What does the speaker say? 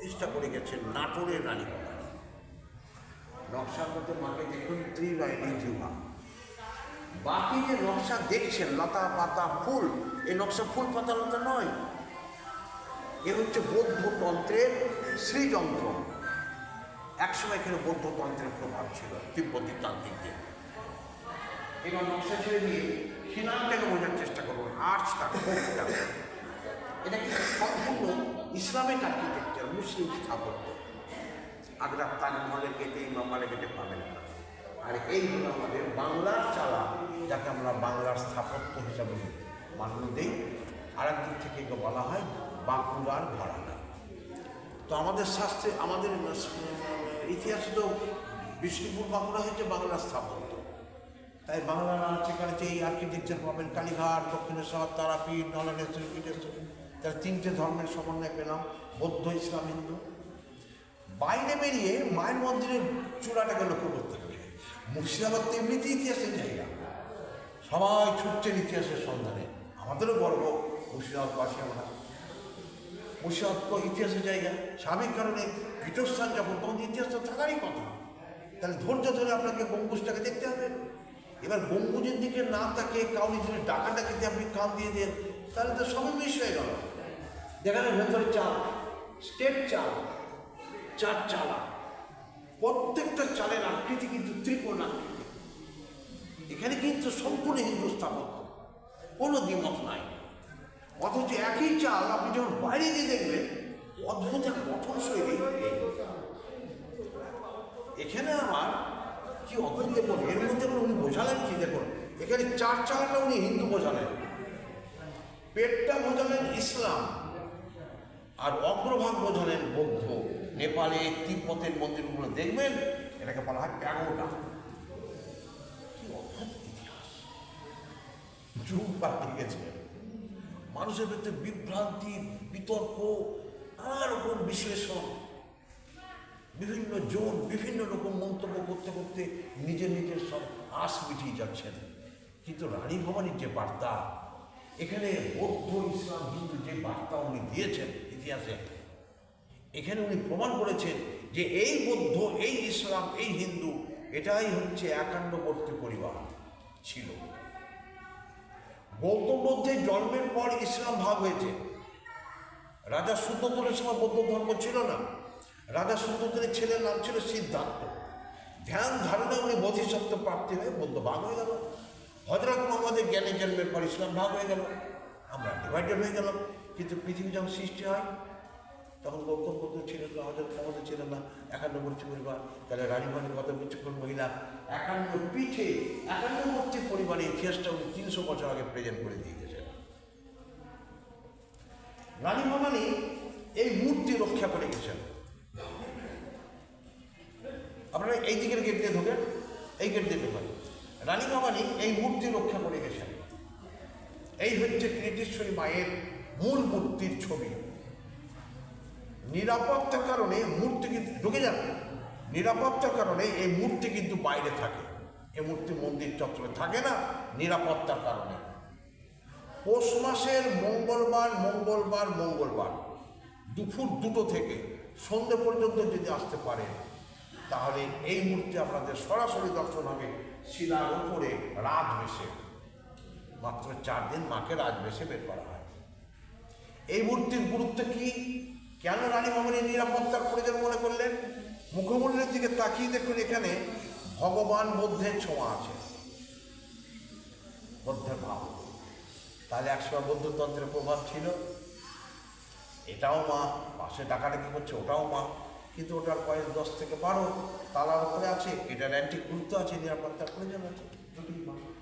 প্রতিষ্ঠা করে গেছেন নাটোরের রানী নকশার মধ্যে মাকে দেখুন ত্রিনয়নী জুমা বাকি যে নকশা দেখছেন, লতা, পাতা, ফুল, এই নকশা ফুল পাতা লতা নয়। এ হচ্ছে বৌদ্ধ তন্ত্রের শ্রীযন্ত্র একসময় এখানে বৌদ্ধ তন্ত্রের প্রভাব ছিল, তিব্বতী তান্ত্রিকদের। এবার নকশা ছেড়ে দিয়ে খিলানটাকে বোঝার চেষ্টা করুন আর্টসটা এটা কিন্তু সম্পূর্ণ ইসলামিক আর্কিটেকচার মুসলিম স্থাপত্য। আগ্রার তাজমহলের গেটে ইমামালের গেটে পাবেন না। আর এই হলো আমাদের বাংলার চালা, যাকে আমরা বাংলার স্থাপত্য হিসাবে মান্য দিই। আর একদিক থেকে বলা হয় বাঁকুড়ার ঘরানা। তো আমাদের শাস্ত্রে, আমাদের ইতিহাসে তো বিষ্ণুপুর বাঁকুড়া হচ্ছে বাংলার স্থাপত্য। তাই বাংলার সেখানে যে এই আর্কিটেকচার পাবেন কালীঘাট, দক্ষিণেশ্বর, তারাপীঠ নলনেশ্বর পীঠেশ্বর। তার তিনটে ধর্মের সমন্বয় পেলাম। বৌদ্ধ ইসলাম হিন্দু বাইরে বেরিয়ে মায়ের মন্দিরের চূড়াটাকে লক্ষ্য করতে হবে। মুর্শিদাবাদ তো এমনিতে ইতিহাসের জায়গা। সবাই ছুটছেন ইতিহাসের সন্ধানে। আমাদেরও গর্ব মুর্শিদাবাদ পাশে আমরা। মুর্শিদাবাদ তো ইতিহাসের জায়গা। স্বাভাবিক কারণে পীঠস্থান যখন, তখন ইতিহাস তো থাকারই কথা। তাহলে ধৈর্য ধরে আপনাকে গম্বুজটাকে দেখতে হবে। এবার গম্বুজের দিকে না তাকে কাউরি যদি ডাকাটাকে আপনি কান দিয়ে দেন, তাহলে তো সবই মিস হয়ে গেল। যেখানে ভেতরে চাল স্টেট চাল, চার চালা। প্রত্যেকটা চালের আকৃতি কিন্তু ত্রিকোণ আকৃতি। এখানে কিন্তু সম্পূর্ণ হিন্দু স্থাপত্য, কোনো দ্বিমত নাই। অথচ একই চাল আপনি যখন বাইরে গিয়ে দেখবেন, অদ্ভুত এক গঠন শৈলী। এখানে আমার কি অদ্ভুত, দেখুন, এর মধ্যে উনি বোঝালেন কি, দেখুন, এখানে চার চালাটা উনি হিন্দু বোঝালেন। পেটটা বোঝালেন ইসলাম। আর অগ্রভাগ বোঝালেন বৌদ্ধ, নেপালে তিব্বতের মন্দিরগুলো দেখবেন, এটাকে বলা হয় প্যাগোডা। ইতিহাস। যুগ পাল্টে গেছে মানুষের ভিতরে বিভ্রান্তি, বিতর্ক, নানা রকম বিশ্লেষণ। বিভিন্ন জন, বিভিন্ন রকম মন্তব্য করতে করতে নিজের নিজের সব আশ মিটিয়ে যাচ্ছেন। কিন্তু রানী ভবানীর যে বার্তা, এখানে বৌদ্ধ, ইসলাম হিন্দু যে বার্তা উনি দিয়েছেন ইতিহাসে। এখানে উনি প্রমাণ করেছেন যে এই বৌদ্ধ, এই ইসলাম, এই হিন্দু, এটাই হচ্ছে একান্নবর্তী পরিবার ছিল। গৌতম বুদ্ধের জন্মের পর ইসলাম ভাগ হয়েছে। রাজা সুতোতরের সময় বৌদ্ধ ধর্ম ছিল না। রাজা সুতোতরের ছেলের নাম ছিল সিদ্ধার্থ। ধ্যান ধারণে উনি বোধিসত্ত্ব প্রাপ্তি হয়ে বৌদ্ধ ভাগ হয়ে গেল। হজরত মোহাম্মদের জ্ঞানী জন্মের পর ইসলাম ভাগ হয়ে গেল। আমরা ডিভাইডেড হয়ে গেলাম। কিন্তু পৃথিবী যখন সৃষ্টি হয়, তখন বুদ্ধ ছিলেন না হজরত মোহাম্মদ ছিলেন না। একান্নবর্তী পরিবার, তাহলে রানীবাণী কত বিচক্ষণ মহিলা, একান্ন পিঠে, একান্ন একান্নবর্তী পরিবারের ইতিহাসটা উনি তিনশো বছর আগে প্রেজেন্ট করে দিয়ে গেছেন। রানী ভবানী এই মূর্তি রক্ষা করে গেছেন। আপনারা এই দিকের গেট দিয়ে ঢোকেন, এই গেট দিয়ে ঢোকেন। রানী ভবানী এই মূর্তি রক্ষা করে গেছেন। এই হচ্ছে কৃতেশ্বরী মায়ের মূল মূর্তির ছবি। নিরাপত্তার কারণে মূর্তি কিন্তু ঢুকে যাবে। নিরাপত্তার কারণে এই মূর্তি কিন্তু বাইরে থাকে। এই মূর্তি মন্দির চত্বরে থাকে না, নিরাপত্তার কারণে। পৌষ মাসের মঙ্গলবার মঙ্গলবার মঙ্গলবার, দুপুর দুটো থেকে সন্ধে পর্যন্ত যদি আসতে পারেন তাহলে এই মূর্তি আপনাদের সরাসরি দর্শন হবে শিলার উপরে রাজবেশে মাত্র চার দিন মাকে রাজবেশে বের করা হয়। এই মূর্তির গুরুত্ব কি? কেন রানী ভবনী নিরাপত্তার প্রয়োজন মনে করলেন? মুখমণ্ডলের দিকে তাকিয়ে দেখুন এখানে ভগবান বুদ্ধের ছোঁয়া আছে। বুদ্ধের ভাব। তাহলে একসময় বৌদ্ধতন্ত্রের প্রভাব ছিল? এটাও মা, পাশে ডাকাডাকি করছে, ওটাও মা। কিন্তু ওটার বয়স দশ থেকে বারো, তালার উপরে আছে এটার অ্যান্টিক গুরুত্ব আছে, নিরাপত্তার প্রয়োজন আছে মা।